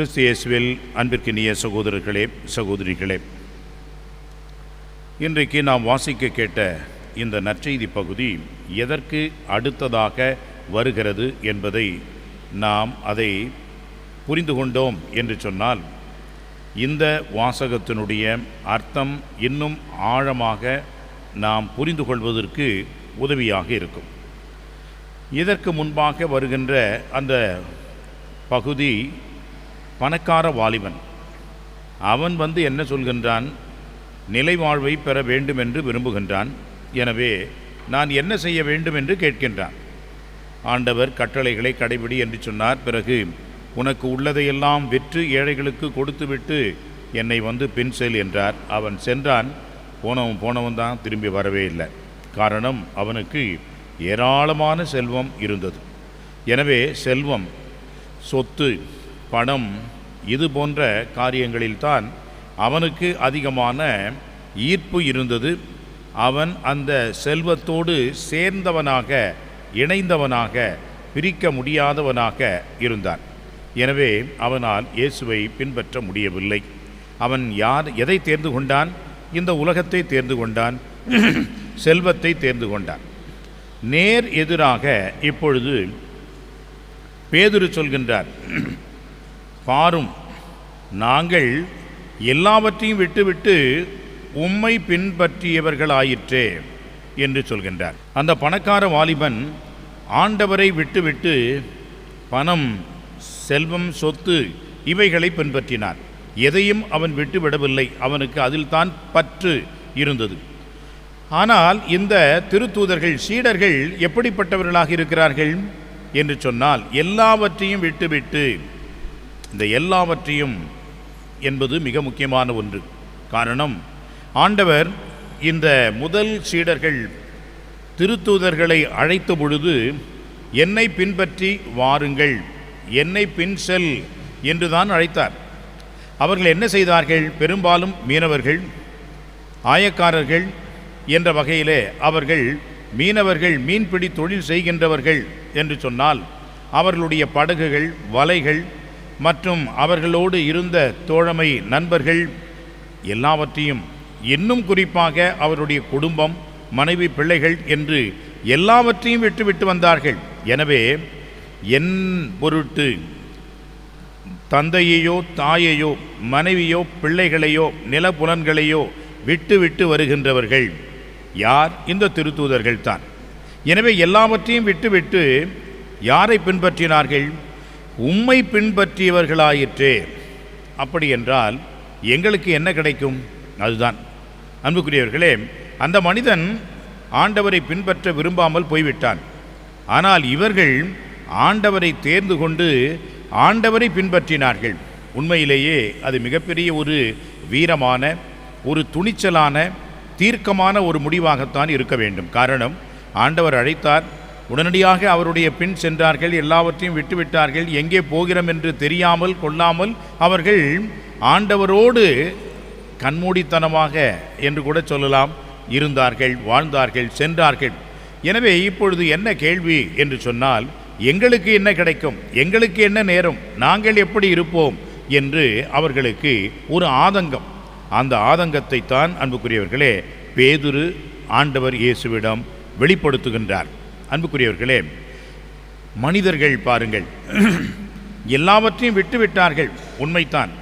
கிறிஸ்து இயேசுவில் அன்பிற்கினிய சகோதரர்களே சகோதரிகளே இன்றைக்கு நாம் வாசிக்க கேட்ட இந்த நற்செய்தி பகுதி எதற்கு அடுத்ததாக வருகிறது என்பதை நாம் அதை புரிந்து கொண்டோம் என்று சொன்னால் இந்த வாசகத்தினுடைய அர்த்தம் இன்னும் ஆழமாக நாம் புரிந்து கொள்வதற்கு உதவியாக இருக்கும். இதற்கு முன்பாக வருகின்ற அந்த பகுதி பணக்கார வாலிபன். அவன் வந்து என்ன சொல்கின்றான்? நிலை வாழ்வை பெற வேண்டும் என்று விரும்புகின்றான். எனவே நான் என்ன செய்ய வேண்டும் என்று கேட்கின்றான். ஆண்டவர் கட்டளைகளை கடைபிடி என்று சொன்னார். பிறகு உனக்கு உள்ளதையெல்லாம் விற்று ஏழைகளுக்கு கொடுத்துவிட்டு என்னை வந்து பின் செல் என்றார். அவன் சென்றான். போனவன் போனவன் தான் திரும்பி வரவே இல்லை. காரணம் அவனுக்கு ஏராளமான செல்வம் இருந்தது. எனவே செல்வம் சொத்து பணம். இது போன்ற காரியங்களில்தான் அவனுக்கு அதிகமான ஈர்ப்பு இருந்தது. அவன் அந்த செல்வத்தோடு சேர்ந்தவனாக இணைந்தவனாக பிரிக்க முடியாதவனாக இருந்தான். எனவே அவனால் இயேசுவை பின்பற்ற முடியவில்லை. அவன் யார் எதை தேர்ந்து கொண்டான்? இந்த உலகத்தை தேர்ந்து கொண்டான். செல்வத்தை தேர்ந்து கொண்டான். நேர் எதிராக இப்பொழுது பேதுரு சொல்கின்றார். பாரும். நாங்கள் எல்லாவற்றையும் விட்டுவிட்டு உம்மை பின்பற்றியவர்களாயிற்றே என்று சொல்கின்றார். அந்த பணக்கார வாலிபன் ஆண்டவரை விட்டுவிட்டு பணம் செல்வம் சொத்து இவைகளை பின்பற்றினார். எதையும் அவன் விட்டுவிடவில்லை. அவனுக்கு அதில்தான் பற்று இருந்தது. ஆனால் இந்த திருத்தூதர்கள் சீடர்கள் எப்படிப்பட்டவர்களாக இருக்கிறார்கள்? என்று சொன்னால் எல்லாவற்றையும் விட்டுவிட்டு இந்த எல்லாவற்றையும் என்பது மிக முக்கியமான ஒன்று. காரணம் ஆண்டவர் இந்த முதல் சீடர்கள் திருத்தூதர்களை அழைத்த பொழுது என்னை பின்பற்றி வாருங்கள் என்னை பின் செல் என்றுதான் அழைத்தார். அவர்கள் என்ன செய்தார்கள்? பெரும்பாலும் மீனவர்கள் ஆயக்காரர்கள் என்ற வகையிலே அவர்கள் மீனவர்கள் மீன்பிடி தொழில் செய்கின்றவர்கள் என்று சொன்னால் அவர்களுடைய படகுகள் வலைகள் மற்றும் அவர்களோடு இருந்த தோழமை நண்பர்கள் எல்லாவற்றையும் இன்னும் குறிப்பாக அவருடைய குடும்பம் மனைவி பிள்ளைகள் என்று எல்லாவற்றையும் விட்டு விட்டு வந்தார்கள். எனவே என் பொருட்டு தந்தையையோ தாயையோ மனைவியோ பிள்ளைகளையோ நிலப்புலன்களையோ விட்டு விட்டு வருகின்றவர்கள் யார்? இந்த திருத்தூதர்கள் தான் எனவே எல்லாவற்றையும் விட்டுவிட்டு யாரை பின்பற்றினார்கள்? உம்மை பின்பற்றியவர்களாயிற்றே. அப்படி என்றால் எங்களுக்கு என்ன கிடைக்கும்? அதுதான். அன்புக்குரியவர்களே அந்த மனிதன் ஆண்டவரை பின்பற்ற விரும்பாமல் போய்விட்டான். ஆனால் இவர்கள் ஆண்டவரை தேர்ந்து கொண்டு ஆண்டவரை பின்பற்றினார்கள். உண்மையிலேயே அது மிகப்பெரிய ஒரு வீரமான ஒரு துணிச்சலான தீர்க்கமான ஒரு முடிவாகத்தான் இருக்க வேண்டும். காரணம் ஆண்டவர் அழைத்தார் உடனடியாக அவருடைய பின் சென்றார்கள் எல்லாவற்றையும் விட்டுவிட்டார்கள். எங்கே போகிறோம் என்று தெரியாமல் கொள்ளாமல் அவர்கள் ஆண்டவரோடு கண்மூடித்தனமாக என்று கூட சொல்லலாம் இருந்தார்கள் வாழ்ந்தார்கள் சென்றார்கள். எனவே இப்பொழுது என்ன கேள்வி என்று சொன்னால் எங்களுக்கு என்ன கிடைக்கும்? எங்களுக்கு என்ன நேரம்? நாங்கள் எப்படி இருப்போம்? என்று அவர்களுக்கு ஒரு ஆதங்கம். அந்த ஆதங்கத்தை தான் அன்புக்குரியவர்களே பேதுரு ஆண்டவர் இயேசுவிடம் வெளிப்படுத்துகின்றார். அன்புக்குரியவர்களே மனிதர்கள் பாருங்கள். எல்லாவற்றையும் விட்டுவிட்டார்கள் உண்மைத்தான்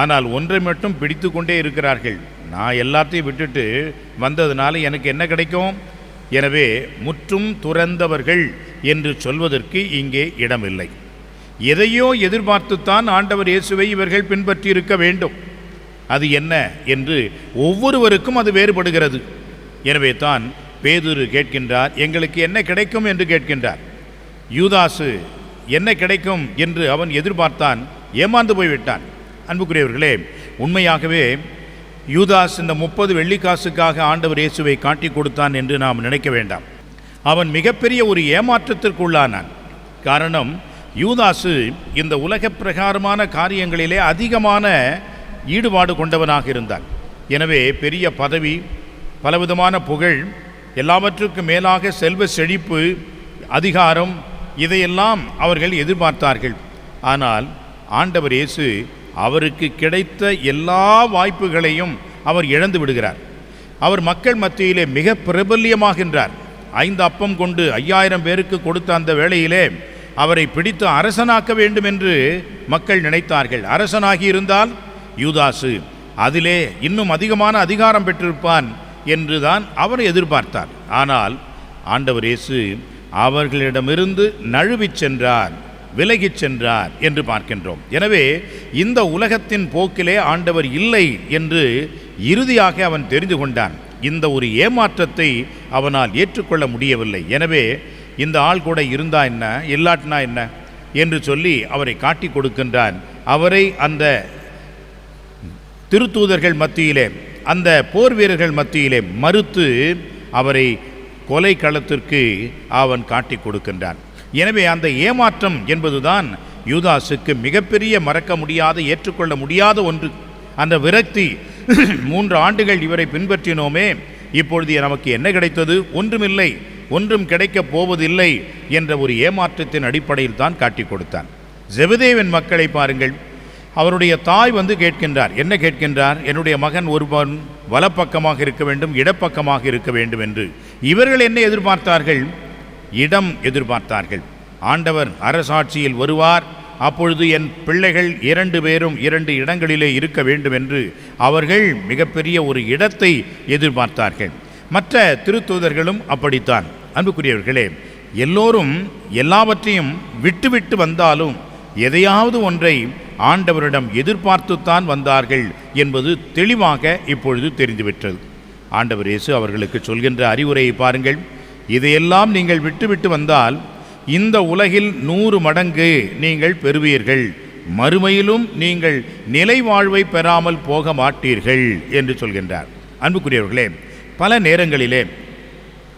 ஆனால் ஒன்றை மட்டும் பிடித்து கொண்டே இருக்கிறார்கள். நான் எல்லாத்தையும் விட்டுட்டு வந்ததுனால எனக்கு என்ன கிடைக்கும்? எனவே முற்றும் துறந்தவர்கள் என்று சொல்வதற்கு இங்கே இடமில்லை. எதையோ எதிர்பார்த்துத்தான் ஆண்டவர் இயேசுவை இவர்கள் பின்பற்றி இருக்க வேண்டும். அது என்ன? என்று ஒவ்வொருவருக்கும் அது வேறுபடுகிறது. எனவே தான் பேதுரு கேட்கின்றார் எங்களுக்கு என்ன கிடைக்கும்? என்று கேட்கின்றார். யூதாசு என்ன கிடைக்கும்? என்று அவன் எதிர்பார்த்தான் ஏமாந்து போய்விட்டான். அன்புக்குரியவர்களே உண்மையாகவே யூதாஸ் இந்த முப்பது வெள்ளிக்காசுக்காக ஆண்டவர் இயேசுவை காட்டி கொடுத்தான் என்று நாம் நினைக்க வேண்டாம். அவன் மிகப்பெரிய ஒரு ஏமாற்றத்திற்குள்ளானான். காரணம் யூதாசு இந்த உலக பிரகாரமான காரியங்களிலே அதிகமான ஈடுபாடு கொண்டவனாக இருந்தான். எனவே பெரிய பதவி பலவிதமான புகழ் எல்லாவற்றுக்கும் மேலாக செல்வ செழிப்பு அதிகாரம் இதையெல்லாம் அவர்கள் எதிர்பார்த்தார்கள். ஆனால் ஆண்டவர் இயேசு அவருக்கு கிடைத்த எல்லா வாய்ப்புகளையும் அவர் இழந்து விடுகிறார். அவர் மக்கள் மத்தியிலே மிக பிரபல்யமாகின்றார் ஐந்து அப்பம் கொண்டு ஐயாயிரம் பேருக்கு கொடுத்த அந்த வேளையிலே அவரை பிடித்து அரசனாக்க வேண்டும் என்று மக்கள் நினைத்தார்கள். அரசனாகி இருந்தால் யூதாசு அதிலே இன்னும் அதிகமான அதிகாரம் பெற்றிருப்பான் என்றுதான் அவர் எதிர்பார்த்தார் ஆனால் ஆண்டவர் இயேசு அவர்களிடமிருந்து நழுவிச் சென்றார் விலகிச் சென்றார் என்று பார்க்கின்றோம். எனவே இந்த உலகத்தின் போக்கிலே ஆண்டவர் இல்லை என்று இறுதியாக அவன் தெரிந்து கொண்டான். இந்த ஒரு ஏமாற்றத்தை அவனால் ஏற்றுக்கொள்ள முடியவில்லை. எனவே இந்த ஆள் கூட இருந்தா என்ன இல்லாட்டினா என்ன என்று சொல்லி அவரை காட்டி கொடுக்கின்றான். அவரை அந்த திருத்தூதர்கள் மத்தியிலே அந்த போர் வீரர்கள் மத்தியிலே மறுத்து அவரை கொலை களத்திற்கு அவன் காட்டி கொடுக்கின்றான். எனவே அந்த ஏமாற்றம் என்பதுதான் யூதாசுக்கு மிகப்பெரிய மறக்க முடியாத ஏற்றுக்கொள்ள முடியாத ஒன்று. அந்த விரக்தி மூன்று ஆண்டுகள் இவரை பின்பற்றினோமே இப்பொழுது நமக்கு என்ன கிடைத்தது? ஒன்றுமில்லை ஒன்றும் கிடைக்கப் போவதில்லை என்ற ஒரு ஏமாற்றத்தின் அடிப்படையில் தான் காட்டி கொடுத்தான். ஜெபதேவின் மக்களை பாருங்கள். அவருடைய தாய் வந்து கேட்கின்றார். என்ன கேட்கின்றார்? என்னுடைய மகன் ஒருவன் வலப்பக்கமாக இருக்க வேண்டும் இடப்பக்கமாக இருக்க வேண்டும் என்று. இவர்கள் என்ன எதிர்பார்த்தார்கள்? இடம் எதிர்பார்த்தார்கள். ஆண்டவர் அரசாட்சியில் வருவார். அப்பொழுது என் பிள்ளைகள் இரண்டு பேரும் இரண்டு இடங்களிலே இருக்க வேண்டும் என்று அவர்கள் மிகப்பெரிய ஒரு இடத்தை எதிர்பார்த்தார்கள். மற்ற திருத்தூதர்களும் அப்படித்தான். அன்புக்குரியவர்களே எல்லோரும் எல்லாவற்றையும் விட்டுவிட்டு வந்தாலும் எதையாவது ஒன்றை ஆண்டவரிடம் எதிர்பார்த்துத்தான் வந்தார்கள் என்பது தெளிவாக இப்பொழுது தெரிந்துவிட்டது. ஆண்டவர் இயேசு அவர்களுக்கு சொல்கின்ற அறிவுரையை பாருங்கள். இதையெல்லாம் நீங்கள் விட்டுவிட்டு வந்தால் இந்த உலகில் நூறு மடங்கு நீங்கள் பெறுவீர்கள். மறுமையிலும் நீங்கள் நிலை வாழ்வை பெறாமல் போக மாட்டீர்கள் என்று சொல்கின்றார். அன்புக்குரியவர்களே பல நேரங்களிலே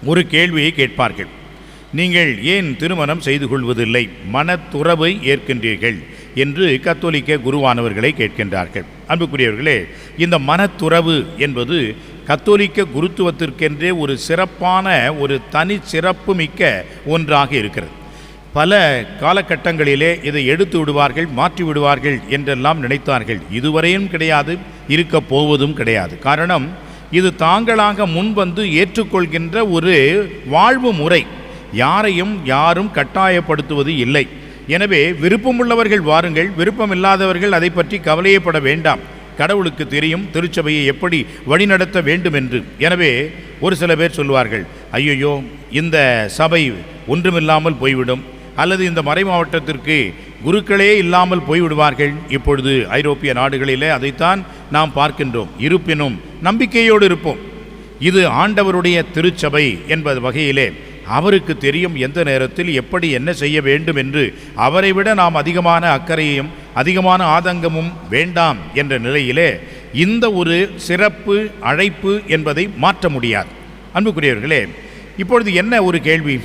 ஒரு கேள்வியை கேட்பார்கள். நீங்கள் ஏன் திருமணம் செய்து கொள்வதில்லை? மனத்துறவை ஏற்கின்றீர்கள். என்று கத்தோலிக்க குருவானவர்களை கேட்கின்றார்கள். அன்புக்குரியவர்களே இந்த மனத்துறவு என்பது கத்தோலிக்க குருத்துவத்திற்கென்றே ஒரு சிறப்பான ஒரு தனி சிறப்பு மிக்க ஒன்றாக இருக்கிறது. பல காலகட்டங்களிலே இதை எடுத்து விடுவார்கள் மாற்றி விடுவார்கள் என்றெல்லாம் நினைத்தார்கள். இதுவரையும் கிடையாது இருக்க போவதும் கிடையாது. காரணம் இது தாங்களாக முன்வந்து ஏற்றுக்கொள்கின்ற ஒரு வாழ்வு முறை. யாரையும் யாரும் கட்டாயப்படுத்துவது இல்லை. எனவே விருப்பமுள்ளவர்கள் வாருங்கள் விருப்பமில்லாதவர்கள் அதை பற்றி கவலையப்பட வேண்டாம். கடவுளுக்கு தெரியும் திருச்சபையை எப்படி வழிநடத்த வேண்டும் என்று எனவே ஒரு சில பேர் சொல்வார்கள் ஐயையோ இந்த சபை ஒன்றுமில்லாமல் போய்விடும். அல்லது இந்த மறை மாவட்டத்திற்கு குருக்களே இல்லாமல் போய்விடுவார்கள். இப்பொழுது ஐரோப்பிய நாடுகளிலே அதைத்தான் நாம் பார்க்கின்றோம். இருப்பினும் நம்பிக்கையோடு இருப்போம். இது ஆண்டவருடைய திருச்சபை என்பது வகையிலே அவருக்கு தெரியும் எந்த நேரத்தில் எப்படி என்ன செய்ய வேண்டும் என்று அவரை விட நாம் அதிகமான அக்கறையும் அதிகமான ஆதங்கமும் வேண்டாம் என்ற நிலையிலே இந்த ஒரு சிறப்பு அழைப்பு என்பதை மாற்ற முடியாது. அன்புக்குரியவர்களே இப்பொழுது என்ன ஒரு கேள்வி?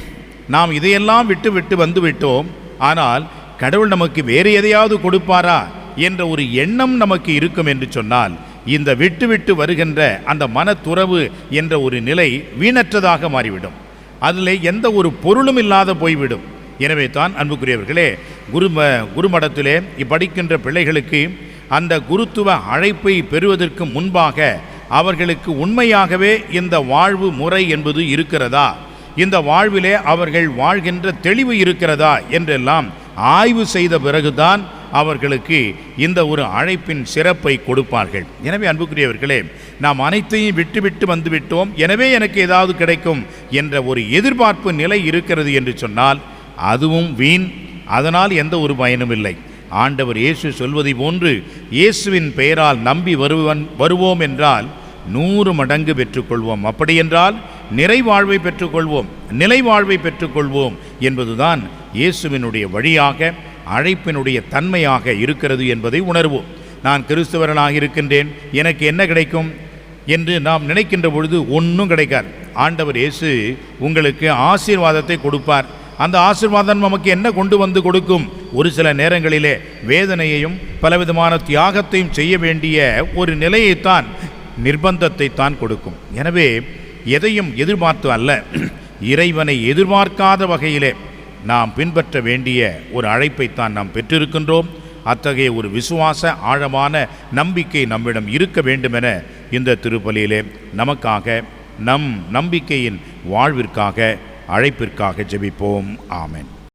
நாம் இதையெல்லாம் விட்டு விட்டு வந்து விட்டோம். ஆனால் கடவுள் நமக்கு வேறு எதையாவது கொடுப்பாரா என்ற ஒரு எண்ணம் நமக்கு இருக்கும் என்று சொன்னால் இந்த விட்டு விட்டு வருகின்ற அந்த மனத்துறவு என்ற ஒரு நிலை வீணற்றதாக மாறிவிடும். அதில் எந்த ஒரு பொருளும் இல்லாத போய்விடும். எனவே தான் அன்புக்குரியவர்களே குரும குருமடத்திலே இப்படிக்கின்ற பிள்ளைகளுக்கு அந்த குருத்துவ அழைப்பை பெறுவதற்கு முன்பாக அவர்களுக்கு உண்மையாகவே இந்த வாழ்வு முறை என்பது இருக்கிறதா? இந்த வாழ்விலே அவர்கள் வாழ்கின்ற தெளிவு இருக்கிறதா? என்றெல்லாம் ஆய்வு செய்த பிறகுதான் அவர்களுக்கு இந்த ஒரு அழைப்பின் சிறப்பை கொடுப்பார்கள். எனவே அன்புக்குரியவர்களே நாம் அனைத்தையும் விட்டுவிட்டு வந்துவிட்டோம். எனவே எனக்கு ஏதாவது கிடைக்கும் என்ற ஒரு எதிர்பார்ப்பு நிலை இருக்கிறது என்று சொன்னால் அதுவும் வீண். அதனால் எந்த ஒரு பயனும் இல்லை. ஆண்டவர் இயேசு சொல்வதை போன்று இயேசுவின் பெயரால் நம்பி வருவன் வருவோம் என்றால் நூறு மடங்கு பெற்றுக்கொள்வோம். அப்படியென்றால் நிறைவாழ்வை பெற்றுக்கொள்வோம் நிலைவாழ்வை பெற்றுக்கொள்வோம் என்பதுதான் இயேசுவினுடைய வழியாக அழைப்பினுடைய தன்மையாக இருக்கிறது என்பதை உணர்வோம். நான் கிறிஸ்தவரனாக இருக்கின்றேன். எனக்கு என்ன கிடைக்கும்? என்று நாம் நினைக்கின்ற பொழுது ஒன்றும் கிடைக்காது. ஆண்டவர் இயேசு உங்களுக்கு ஆசீர்வாதத்தை கொடுப்பார். அந்த ஆசீர்வாதம் நமக்கு என்ன கொண்டு வந்து கொடுக்கும்? ஒரு சில நேரங்களிலே வேதனையையும் பலவிதமான தியாகத்தையும் செய்ய வேண்டிய ஒரு நிலையைத்தான் நிர்பந்தத்தை தான் கொடுக்கும். எனவே எதையும் எதிர்பார்த்து அல்ல. இறைவனை எதிர்பார்க்காத வகையிலே நாம் பின்பற்ற வேண்டிய ஒரு அழைப்பைத்தான் நாம் பெற்றிருக்கின்றோம். அத்தகைய ஒரு விசுவாச ஆழமான நம்பிக்கை நம்மிடம் இருக்க வேண்டுமென இந்த திருப்பலியிலே நமக்காக நம் நம்பிக்கையின் வாழ்விற்காக அழைப்பிற்காக ஜெபிப்போம். ஆமேன்.